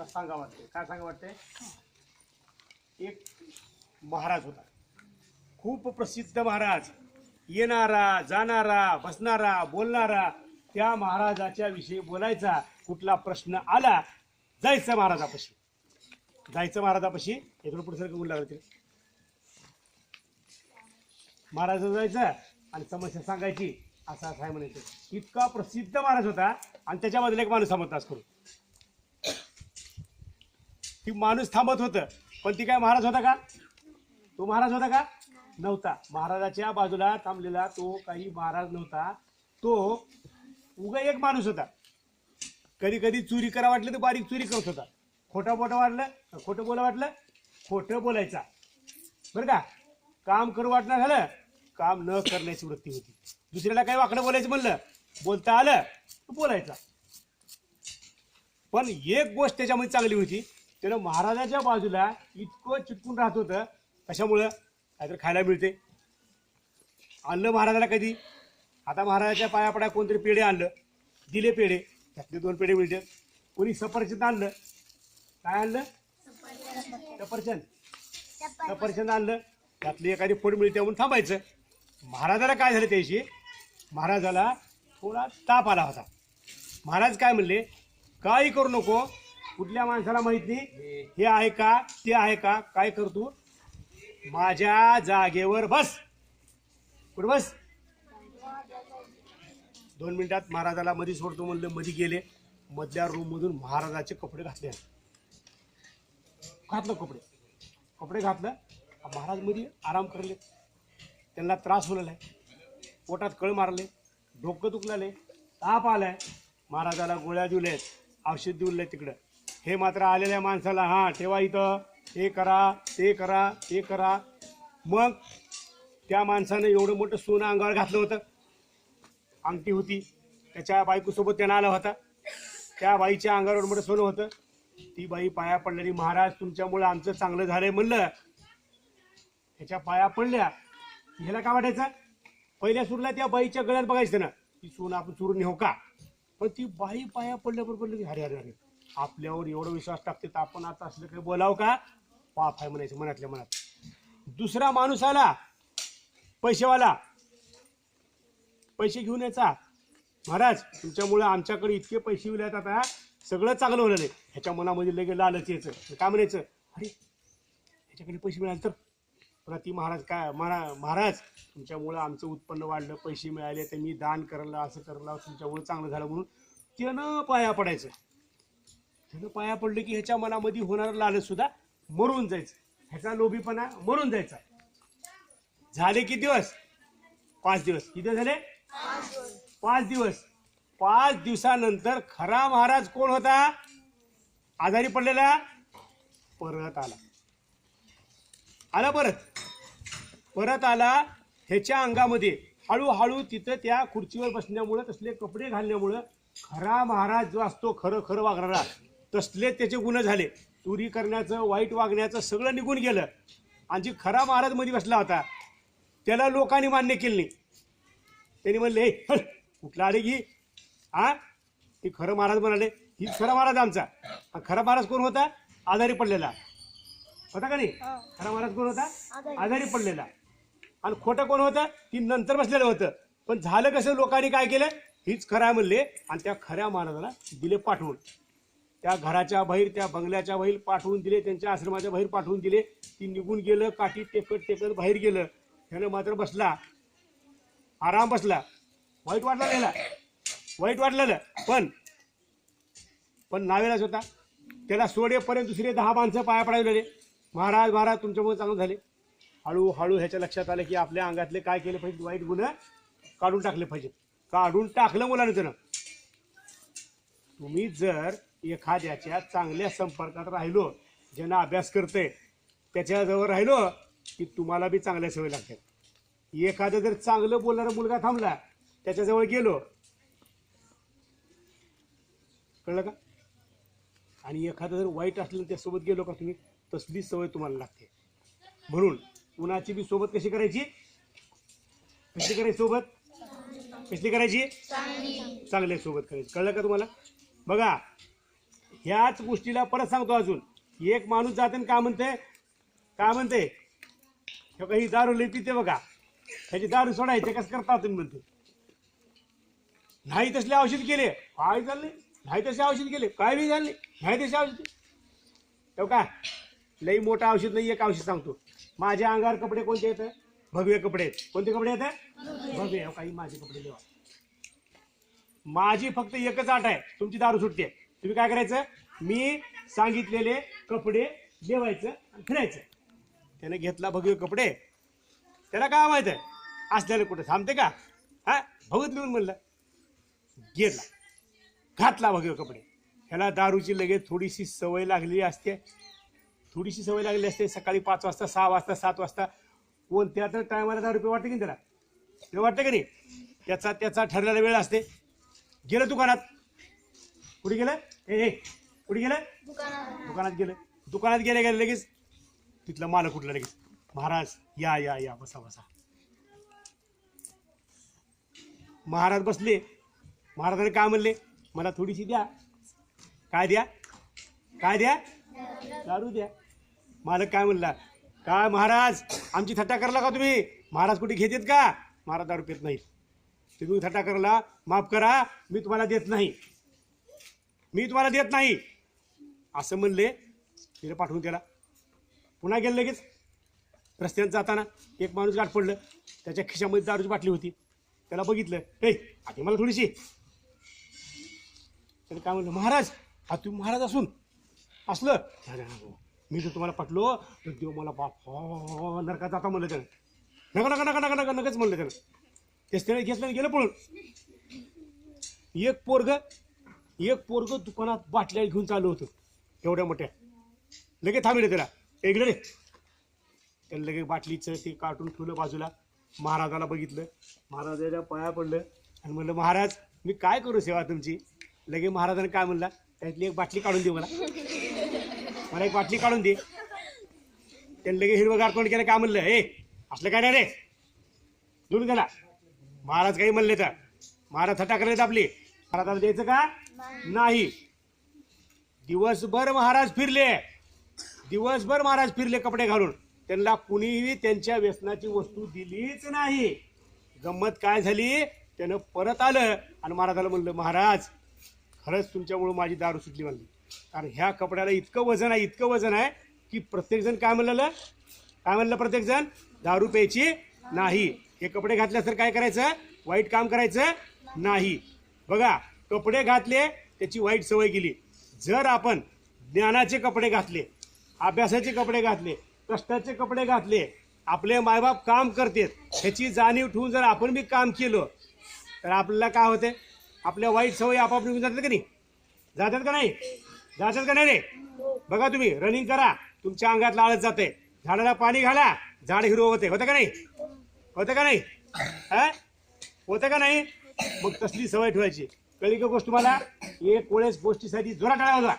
आता सांगा वाटते काय सांगा वाटते एक महाराज होता. खूप प्रसिद्ध महाराज. येणारा जाणारा बसणारा बोलणारा त्या महाराजाच्या विषयी बोलायचा कुठला प्रश्न आला जायचं महाराजापाशी. जायचं महाराजापाशी. इकडून पुढे सारखं बोलला लागलं महाराज जायचं आणि समस्या सांगायची असं असं आहे म्हणायचं. इतका प्रसिद्ध महाराज होता आणि त्याच्यामधला एक माणूस समजतास करू ती माणूस थांबत होतं. पण ती काय महाराज होता का? तो महाराज होता का? नव्हता. महाराजाच्या बाजूला थांबलेला तो काही महाराज नव्हता. तो उगा एक माणूस होता. कधी कधी चोरी करा वाटलं तर बारीक चोरी करत होता. खोटा बोटा वाटलं खोटं बोला वाटलं खोटं बोलायचा. बरं का? काम करू वाटणं झालं काम न करण्याची वृत्ती होती. दुसऱ्याला काही वाकडं बोलायचं म्हणलं बोलता आलं बोलायचा. पण एक गोष्ट त्याच्यामध्ये चांगली होती त्यानं महाराजाच्या बाजूला इतकं चिटकून राहत होतं. कशामुळं? काहीतरी खायला मिळते. आणलं महाराजाला कधी? आता महाराजाच्या पाया कोणतरी पेढे आणलं. दिले पेढे. त्यातले दोन पेढे मिळते. कोणी सफरचंद आणलं? काय आणलं? सफरचंद. सफरचंद आणलं. त्यातली एखादी फोड मिळते म्हणून थांबायचं. महाराजाला काय झालं त्याशी महाराजाला थोडा ताप आला होता. महाराज काय म्हणले? काही करू नको. कुठल्या माणसाला माहीत नाही? हे आहे का? ते आहे का? काय करतो माझ्या जागेवर बस. कुठं बस? दोन मिनिटात महाराजाला मध्ये सोडतो म्हणलं मध्ये गेले. मधल्या रूम मधून महाराजाचे कपडे घातले. घातलं कपडे. कपडे घातलं. महाराजमध्ये आराम करले. त्यांना त्रास होलेला आहे पोटात कळ मारले. डोकं दुखलेले ताप आलाय. महाराजाला गोळ्या दिल्यात. औषध दिवलंय तिकडं. हे मात्र आलेल्या माणसाला हां ठेवा इथं. हे करा ते करा ते करा. मग त्या माणसानं एवढं मोठं सोनं अंगावर घातलं होतं. अंगठी होती. त्याच्या बायकोसोबत त्यानं आला होता. त्या बाईच्या अंगावर मोठं सोनं होतं. ती बाई पाया पडलेली. महाराज तुमच्यामुळे आमचं चांगलं झालंय म्हणलं. ह्याच्या पाया पडल्या. ह्याला काय वाटायचं? पहिल्या सुरूला त्या बाईच्या गळ्यात बघायचं ना ती सोनं आपण चुरून नेऊ का? पण ती बाई पाया पडल्याबरोबर लगेच अरे अरे अरे आपल्यावर एवढा विश्वास टाकते तर आपण आता असलं काही बोलावं का? पाप आहे म्हणायचं मनातल्या मनात. दुसरा माणूस आला पैसेवाला. पैसे घेऊन यायचा. महाराज तुमच्यामुळे आमच्याकडे इतके पैसे विलायत आता. सगळं चांगलं होणार आहे. ह्याच्या मनामध्ये लगेच लालच यायचं. काय म्हणायचं? अरे ह्याच्याकडे पैसे मिळाले तर. प्रति महाराज काय महारा महाराज तुमच्यामुळं आमचं उत्पन्न वाढलं पैसे मिळाले तर मी दान करलं असं करलं तुमच्यामुळं चांगलं झालं म्हणून त्यानं पाया पडायचं. त्यानं पाया पडलं की ह्याच्या मनामध्ये होणारं लालच सुद्धा मरून जायचं. ह्याचा लोभीपणा मरून जायचा. झाले किती दिवस? पाच दिवस. किती झाले? पाच दिवस. पाच दिवसानंतर खरा महाराज कोण होता? आजारी पडलेला? परत आला. आला परत. परत आला ह्याच्या अंगामध्ये. हळूहळू तिथं त्या खुर्चीवर बसण्यामुळं तसले कपडे घालण्यामुळं खरा महाराज जो असतो खरं खरं वागणारा. तसले त्याचे गुन्हे झाले. चोरी करण्याचं वाईट वागण्याचं सगळं निघून गेलं. आणि जी खरा महाराजमध्ये बसला होता त्याला लोकांनी मान्य केलं नाही. त्यांनी म्हणले "हे, कुठला आले की हा ते खरं महाराज म्हणाले ही खरा महाराज आमचा. हा खरा महाराज कोण होता? आजारी पडलेला. होता का नाही? खरा महाराज कोण होता? आजारी. पडलेला. आणि खोटं कोण होतं? ती नंतर बसलेलं होतं. पण झालं कसं? लोकांनी काय केलं? हीच खरं म्हणले. आणि त्या खऱ्या महाराजाला दिले पाठवून. त्या घराच्या बाहेर त्या बंगल्याच्या बाहेर पाठवून दिले त्यांच्या आश्रमाच्या बाहेर पाठवून दिले. ती निघून गेलं काठी टेकत टेकत बाहेर गेलं. त्यानं मात्र बसला. आराम बसला. वाईट वाटला त्याला. वाईट वाटलेलं. पण पण नावेलाच होता. त्याला सोडेपर्यंत दुसरे दहा माणसं पाया पडायला महाराज महाराज तुमच्यामुळे चांगलं झाले. हळूहळू ह्याच्या लक्षात आलं की आपल्या अंगातले काय केले पाहिजे वाईट गुण काढून टाकले पाहिजे काढून टाकलं मुलाने त्यानं. तुम्ही जर एखाद्याच्या चांगल्या संपर्कात राहिलो ज्यांना अभ्यास करते त्याच्याजवळ राहिलो की तुम्हाला बी चांगल्या सवय लागतात. एखादं जर चांगलं बोलणारा मुलगा थांबला त्याच्याजवळ गेलो. कळलं का? आणि एखादं जर वाईट असलं त्यासोबत गेलो का तुम्ही? तसली सवय तुम्हाला लागते. म्हणून कुणाची बी सोबत कशी करायची? कशी करायची सोबत? कशी करायची? चांगल्या सोबत करायची. कळलं का तुम्हाला? बघा ह्याच गोष्टीला परत सांगतो अजून. एक माणूस जाते का म्हणते? काय म्हणते? हे काही दारू लई पिते बघा. ह्याची दारू सोडायचे कसं करता तुम्ही म्हणते. नाही तसले औषध केले. काय झाले? नाही तसे औषध केले. काय बी झाले? नाही तसे औषध हो का लई मोठं औषध नाही एक औषध सांगतो. माझ्या अंगावर कपडे कोणते येत? भगवे कपडे आहेत. कोणते कपडे येत? भगवे. काही माझे कपडे देवा माझी फक्त एकच आट आहे. तुमची दारू सुटते. तुम्ही काय करायचं? मी सांगितलेले कपडे देवायचं आणि फिरायचं. त्याने घेतला भगवे कपडे. त्याला काय माहीत आहे? असल्याला कुठं? थांबते का? हा? भगत लिहून म्हणलं. गेला. घातला भगवे कपडे. ह्याला दारूची लगेच थोडीशी सवय लागलेली असते. थोडीशी सवय लागलेली असते. सकाळी पाच वाजता सहा वाजता सात वाजता. कोणत्या तर टायमाला दारू रुपये वाटते की त्याला? ते वाटतं की नाही? त्याचा त्याचा ठरलेला वेळ असते. गेलं दुकानात. कुठे गेलं? ए ए कुठे गेलं? दुकानात गेलं. दुकानात गेले गेले लगेच? तिथला मालक कुठला लगेच. महाराज या या या बसा बसा. महाराज बसले. महाराजाने काय म्हणले? मला थोडीशी द्या. काय द्या? काय द्या? दारू द्या. मालक काय म्हणला? काय महाराज आमची थट्टा करला का तुम्ही? महाराज कुठे घेतेत का? महाराज दारू पेत नाही तुम्ही थट्टा करला माफ करा. मी तुम्हाला देत नाही. मी तुम्हाला देत नाही. असं म्हणले तिला पाठवून त्याला. पुन्हा गेलं लगेच. रस्त्यात जाताना एक माणूस गाठ पडलं. त्याच्या खिशामध्ये दारूची बाटली होती. त्याला बघितलं हे आधी मला थोडीशी. त्याने काय म्हणलं महाराज हा तुम्ही महाराज असून. असलं. अरे मी जर तुम्हाला पटलो तर देव मला बाप हो, हो, हो, हो जाता म्हणलं त्यानं. नका नका नका नका नका नकच म्हणलं त्यानं. तेच त्याने घेतलं गेलं पळून. एक पोरग एक पोरग दुकानात बाटल्या घेऊन चालू होतं. एवढ्या मोठ्या. लगेच थांबले त्याला. ऐकलं इकडे रे. त्याला लगेच बाटलीचं ते कार्टून ठेवलं बाजूला. महाराजाला बघितलं. महाराजाच्या पाया पडलं. आणि म्हणलं महाराज मी काय करू सेवा तुमची? लगे महाराजाने काय म्हणला त्यातली एक बाटली काढून दे मला. मला एक बाटली काढून दे. त्यानं लगे हिरवगार तोंड केलं. काय म्हणलं ए असलं काय नाही रे. दूर गेला महाराज काही म्हणले तर. महाराज थट्टा करलेत आपली. महाराजाला द्यायचं का? नाही. दिवसभर महाराज फिरले. दिवसभर महाराज फिरले कपडे घालून. त्यांना कुणीही त्यांच्या व्यसनाची वस्तू दिलीच नाही. गंमत काय झाली? त्यानं परत आलं आणि महाराजाला म्हणलं महाराज खरंच तुमच्यामुळं माझी दारू सुटली म्हणली. कारण ह्या कपड्याला इतकं वजन आहे इतकं वजन आहे की प्रत्येकजण काय म्हणलं? काय म्हणलं प्रत्येकजण? दारू प्यायची नाही. हे कपडे घातल्यास तर काय करायचं? वाईट काम करायचं नाही. बघा कपडे घातले त्याची वाईट सवय गेली. जर आपण ज्ञानाचे कपडे घातले अभ्यासाचे कपडे घातले कष्टाचे कपडे घातले आपले मायबाप काम करतात ह्याची जाणीव ठेवून जर आपण बी काम केलं तर आपल्याला काय होते? आपल्या वाईट सवयी आपाप निघून जातात का नाही? जातात का नाही? जातात का नाही रे? बघा तुम्ही रनिंग करा तुमच्या अंगात लाळत जाते झाडाला पाणी घाला झाड हिरो होते होतं का नाही? होतं का नाही? हा होतं का नाही? मग तसली सवय ठेवायची. कळी का गोष्ट तुम्हाला? एक वेळेस गोष्टीसाठी जोरा टाळा होता